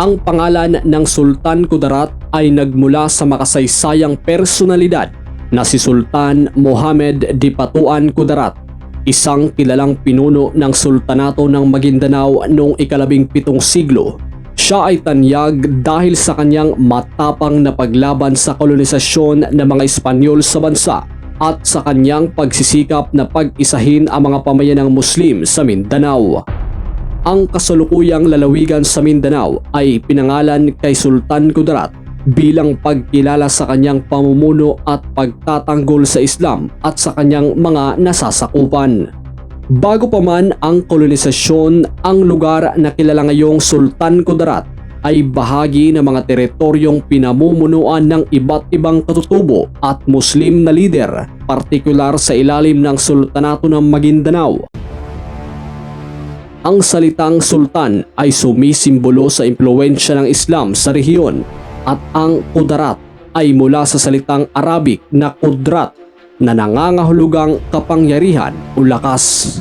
Ang pangalan ng Sultan Kudarat ay nagmula sa makasaysayang personalidad na si Sultan Mohammed Dipatuan Kudarat, isang kilalang pinuno ng Sultanato ng Maguindanao noong ikalabing pitong siglo. Siya ay tanyag dahil sa kanyang matapang na paglaban sa kolonisasyon ng mga Espanyol sa bansa at sa kanyang pagsisikap na pag-isahin ang mga pamayanang Muslim sa Mindanao. Ang kasalukuyang lalawigan sa Mindanao ay pinangalan kay Sultan Kudarat bilang pagkilala sa kanyang pamumuno at pagtatanggol sa Islam at sa kanyang mga nasasakupan. Bago pa man ang kolonisasyon, ang lugar na kilala ngayong Sultan Kudarat ay bahagi ng mga teritoryong pinamumunuan ng iba't ibang katutubo at Muslim na lider, partikular sa ilalim ng Sultanato ng Maguindanao. Ang salitang sultan ay sumisimbolo sa impluensya ng Islam sa rehiyon at ang kudarat ay mula sa salitang Arabic na kudrat na nangangahulugang kapangyarihan o lakas.